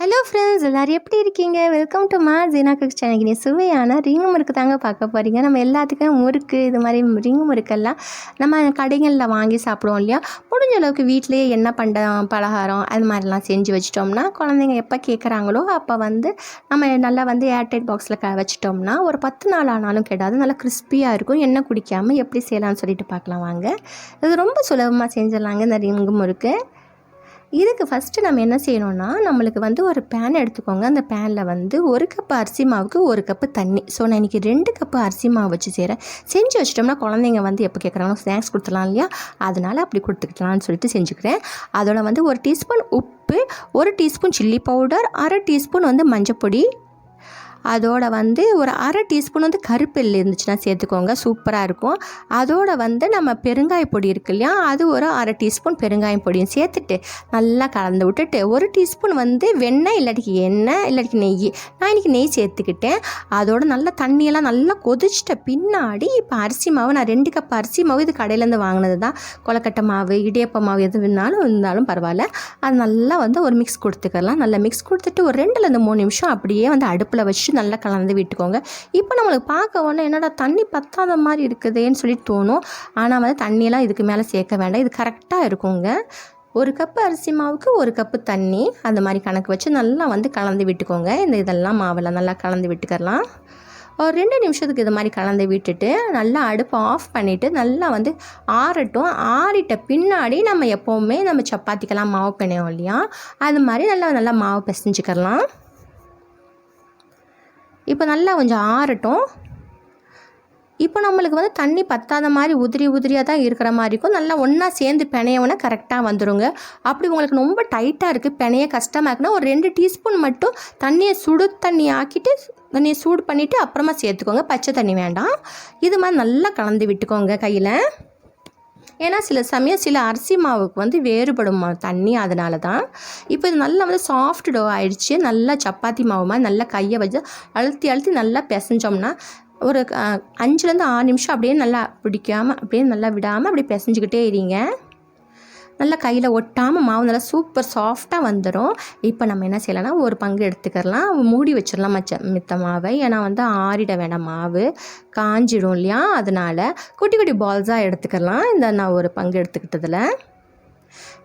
Hello friends எல்லோரும் எப்படி இருக்கீங்க? Welcome to Maa Jeena cook channel நீ சுவையான ரிங்கு முறுக்கு தாங்க பார்க்க போகிறீங்க நம்ம எல்லாத்துக்கும் முறுக்கு இது மாதிரி ரிங்கு முறுக்கெல்லாம் நம்ம கடைகளில் வாங்கி சாப்பிடுவோம் இல்லையா? முடிஞ்ச அளவுக்கு வீட்டிலேயே என்ன பண்டம் பலகாரம் அது மாதிரிலாம் செஞ்சு வச்சிட்டோம்னா குழந்தைங்க எப்போ கேட்குறாங்களோ அப்போ வந்து நம்ம நல்லா வந்து ஏர்டைட் பாக்ஸில் க வச்சிட்டோம்னா ஒரு பத்து நாள் ஆனாலும் கெடாது. நல்லா கிறிஸ்பியாக இருக்கும். எண்ணெய் குடிக்காமல் எப்படி செய்யலாம்னு சொல்லிட்டு பார்க்கலாம் வாங்க. இது ரொம்ப சுலபமாக செஞ்சிடலாங்க இந்த ரிங்கு முறுக்கு. இதுக்கு ஃபஸ்ட்டு நம்ம என்ன செய்யணும்னா நம்மளுக்கு வந்து ஒரு பேன் எடுத்துக்கோங்க. அந்த பேனில் வந்து ஒரு கப்பு அரிசி மாவுக்கு ஒரு கப்பு தண்ணி. ஸோ நான் இன்றைக்கி ரெண்டு கப்பு அரிசி மாவு வச்சு செய்கிறேன் செஞ்சு வச்சிட்டோம்னா குழந்தைங்க வந்து எப்போ கேட்குறாங்களோ ஸ்நாக்ஸ் கொடுத்துலாம் இல்லையா? அதனால் அப்படி கொடுத்துக்கலாம்னு சொல்லிட்டு செஞ்சுக்கிறேன். அதோட வந்து ஒரு டீஸ்பூன் உப்பு ஒரு டீஸ்பூன் சில்லி பவுடர் அரை டீஸ்பூன் வந்து மஞ்சப்பொடி அதோட வந்து ஒரு அரை டீஸ்பூன் வந்து கருப்பெல் இருந்துச்சுன்னா சேர்த்துக்கோங்க சூப்பராக இருக்கும். அதோட வந்து நம்ம பெருங்காய பொடி இருக்கு இல்லையா அது ஒரு அரை டீஸ்பூன் பெருங்காயம் பொடியும் சேர்த்துட்டு நல்லா கலந்து விட்டுட்டு ஒரு டீஸ்பூன் வந்து வெண்ணெய் இல்லாட்டிக்கு எண்ணெய் இல்லாட்டிக்கு நெய். நான் இன்றைக்கி நெய் சேர்த்துக்கிட்டேன். அதோட நல்லா தண்ணியெல்லாம் நல்லா கொதிச்சிட்ட பின்னாடி இப்போ அரிசி மாவு நான் ரெண்டு கப் அரிசி மாவு இது கடையிலேருந்து வாங்கினது தான் கொலக்கட்டை மாவு இடியப்ப மாவு எது வேணாலும் இருந்தாலும் பரவாயில்ல. அது நல்லா வந்து ஒரு மிக்ஸ் கொடுத்துக்கலாம். நல்லா மிக்ஸ் கொடுத்துட்டு ஒரு ரெண்டுலேருந்து மூணு நிமிஷம் அப்படியே வந்து அடுப்பில் வச்சு நல்லா கலந்து விட்டுக்கோங்க. இப்போ நம்மளுக்கு பார்க்க உடனே என்னடா தண்ணி பத்தாத மாதிரி இருக்குதேன்னு சொல்லி தோணும். ஆனால் வந்து தண்ணியெல்லாம் இதுக்கு மேலே சேர்க்க வேண்டாம். இது கரெக்டாக இருக்குங்க. ஒரு கப்பு அரிசி மாவுக்கு ஒரு கப்பு தண்ணி அந்த மாதிரி கணக்கு வச்சு நல்லா வந்து கலந்து விட்டுக்கோங்க. இந்த இதெல்லாம் மாவெல்லாம் நல்லா கலந்து விட்டுக்கலாம் ஒரு ரெண்டு நிமிஷத்துக்கு இது மாதிரி கலந்து விட்டுட்டு நல்லா அடுப்பை ஆஃப் பண்ணிவிட்டு நல்லா வந்து ஆறட்டும். ஆறிட்ட பின்னாடி நம்ம எப்போவுமே நம்ம சப்பாத்திக்கெல்லாம் மாவு பிணையோம் இல்லையா? அது மாதிரி நல்லா நல்லா மாவு பிசைஞ்சிக்கலாம் இப்போ நல்லா கொஞ்சம் ஆறட்டும். இப்போ நம்மளுக்கு வந்து தண்ணி பத்தாத மாதிரி உதிரி உதிரியாக தான் இருக்கிற மாதிரி இருக்கும். நல்லா ஒன்றா சேர்ந்து பிணையவுனா கரெக்டாக வந்துடுங்க அப்படி உங்களுக்கு ரொம்ப டைட்டாக இருக்குது பிணைய கஷ்டமாக இருக்குன்னா ஒரு ரெண்டு டீஸ்பூன் மட்டும் தண்ணியை சுடு தண்ணி ஆக்கிட்டு தண்ணியை சூடு பண்ணிவிட்டு அப்புறமா சேர்த்துக்கோங்க. பச்சை தண்ணி வேண்டாம். இது மாதிரி நல்லா கலந்து விட்டுக்கோங்க கையில். ஏன்னா சில சமயம் சில அரிசி மாவுக்கு வந்து வேறுபடும் தண்ணி அதனால தான் இப்போ இது நல்லா வந்து சாஃப்ட் டோ ஆயிடுச்சு. நல்லா சப்பாத்தி மாவு மாதிரி நல்லா கையை வச்சு அழுத்தி அழுத்தி நல்லா பிசைஞ்சோம்னா ஒரு அஞ்சுலேருந்து ஆறு நிமிஷம் அப்படியே நல்லா பிடிக்காமல் அப்படியே நல்லா விடாமல் அப்படியே பிசைஞ்சிக்கிட்டே இருங்க. நல்லா கையில் ஒட்டாமல் மாவு நல்லா சூப்பர் சாஃப்டாக வந்துடும் இப்போ நம்ம என்ன செய்யலாம்னா ஒரு பங்கு எடுத்துக்கலாம். மூடி வச்சிடலாம் மச்ச மித்த மாவை. ஏன்னா வந்து ஆறிட வேண்டாம் மாவு. காஞ்சிடும் இல்லையா? அதனால் குட்டி குட்டி பால்ஸாக எடுத்துக்கலாம். இந்த நான் ஒரு பங்கு எடுத்துக்கிட்டதில்.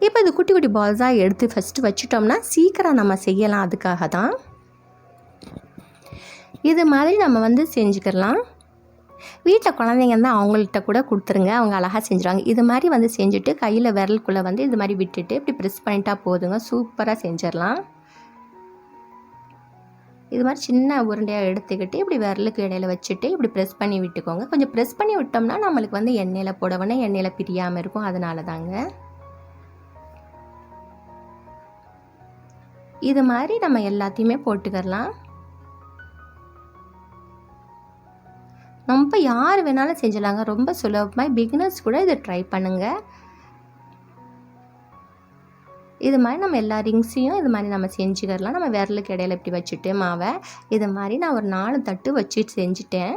இப்போ இது குட்டி குட்டி பால்ஸாக எடுத்து ஃபஸ்ட்டு வச்சுட்டோம்னா சீக்கிரம் நம்ம செய்யலாம். அதுக்காக தான் இது மாதிரி நம்ம வந்து செஞ்சுக்கலாம். வீட்டில் குழந்தைங்க இருந்தால் அவங்கள்ட்ட கூட கொடுத்துருங்க. அவங்க அழகாக செஞ்சுருவாங்க. இது மாதிரி வந்து செஞ்சுட்டு கையில் விரலுக்குள்ளே வந்து இது மாதிரி விட்டுட்டு இப்படி ப்ரெஸ் பண்ணிட்டா போதுங்க. சூப்பராக செஞ்சிடலாம் இது மாதிரி சின்ன உருண்டையாக எடுத்துக்கிட்டு இப்படி விரலுக்கு இடையில வச்சுட்டு இப்படி ப்ரெஸ் பண்ணி விட்டுக்கோங்க. கொஞ்சம் ப்ரெஸ் பண்ணி விட்டோம்னா நம்மளுக்கு வந்து எண்ணெயில் போடவுடனே எண்ணெயில் பிரியாமல் இருக்கும். அதனால தாங்க இது மாதிரி நம்ம எல்லாத்தையுமே போட்டுக்கலாம் ரொம்ப யார் வேணாலும் செஞ்சிடலாங்க. ரொம்ப சுலபமாக பிகினர்ஸ் கூட இதை ட்ரை பண்ணுங்கள் இது மாதிரி நம்ம எல்லா ரிங்ஸையும் இது மாதிரி நம்ம செஞ்சுக்கிறலாம் நம்ம விரலுக்கு இடையில இப்படி வச்சுட்டு மாவை. இது மாதிரி நான் ஒரு நாலு தட்டு வச்சு செஞ்சுட்டேன்.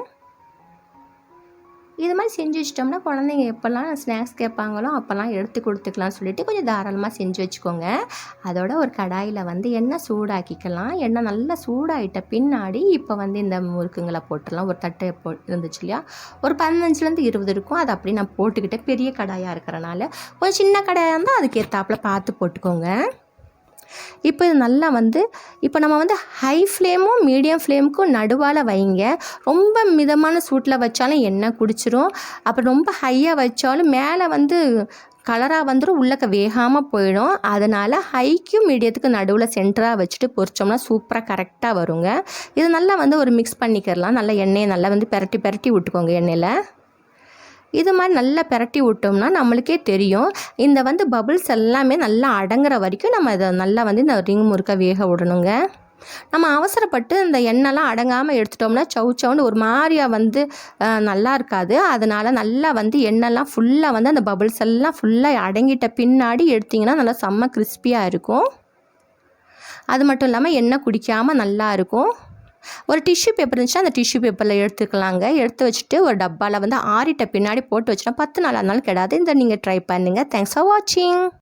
இது மாதிரி செஞ்சு வச்சிட்டோம்னா குழந்தைங்க எப்போல்லாம் ஸ்நாக்ஸ் கேட்பாங்களோ அப்போல்லாம் எடுத்து கொடுத்துக்கலாம்னு சொல்லிட்டு கொஞ்சம் தாராளமாக செஞ்சு வச்சுக்கோங்க. அதோட ஒரு கடாயில் வந்து எண்ணெய் சூடாக்கிக்கலாம். எண்ணெய் நல்லா சூடாகிட்ட பின்னாடி இப்போ வந்து இந்த முறுக்குங்களை போட்டுடலாம். ஒரு தட்டை போ இருந்துச்சு இல்லையா? ஒரு பதினஞ்சுலேருந்து இருபது இருக்கும். அதை அப்படி நான் போட்டுக்கிட்டேன். பெரிய கடாயாக இருக்கிறனால. கொஞ்சம் சின்ன கடாயாக இருந்தால் அதுக்கு ஏற்றாப்புல பார்த்து போட்டுக்கோங்க. இப்போ இது நல்லா வந்து இப்போ நம்ம வந்து ஹை ஃப்ளேமும் மீடியம் ஃப்ளேமுக்கும் நடுவால் வைங்க. ரொம்ப மிதமான சூட்டில் வச்சாலும் எண்ணெய் குடிச்சிரும். அப்புறம் ரொம்ப ஹையாக வச்சாலும் மேலே வந்து கலராக வந்துடும் உள்ளக்க வேகாமல் போயிடும். அதனால் ஹைக்கும் மீடியத்துக்கு நடுவில் சென்டராக வச்சுட்டு பொறிச்சோம்னா சூப்பராக கரெக்டாக வருங்க. இது நல்லா வந்து ஒரு மிக்ஸ் பண்ணிக்கிறலாம் நல்லா எண்ணெயை நல்லா வந்து பெரட்டி பெரட்டி விட்டுக்கோங்க எண்ணெயில். இது மாதிரி நல்லா பிரட்டி விட்டோம்னா நம்மளுக்கே தெரியும். இந்த வந்து பபுள்ஸ் எல்லாமே நல்லா அடங்குற வரைக்கும் நம்ம இதை நல்லா வந்து இந்த ரிங் முறுக்க வேக விடணுங்க. நம்ம அவசரப்பட்டு இந்த எண்ணெய்லாம் அடங்காமல் எடுத்துட்டோம்னா சவு சவுன்னு ஒரு மாதிரியாக வந்து நல்லா இருக்காது. அதனால் நல்லா வந்து எண்ணெய்லாம் ஃபுல்லாக வந்து அந்த பபுள்ஸ் எல்லாம் ஃபுல்லாக அடங்கிட்ட பின்னாடி எடுத்திங்கன்னா நல்லா செம்ம கிறிஸ்பியாக இருக்கும். அது மட்டும் இல்லாமல் எண்ணெய் குடிக்காமல் நல்லா இருக்கும். ஒரு டிஷ்யூ பேப்பர் இருந்துச்சுன்னா அந்த டிஷ்யூ பேப்பரில் எடுத்துக்கலாங்க. எடுத்து வச்சுட்டு ஒரு டப்பாவில் வந்து ஆறிட்ட பின்னாடி போட்டு வச்சுட்டா பத்து நாள் ஆனாலும் கிடாது. இந்த நீங்கள் ட்ரை பண்ணுங்கள் தேங்க்ஸ் ஃபார் வாட்சிங்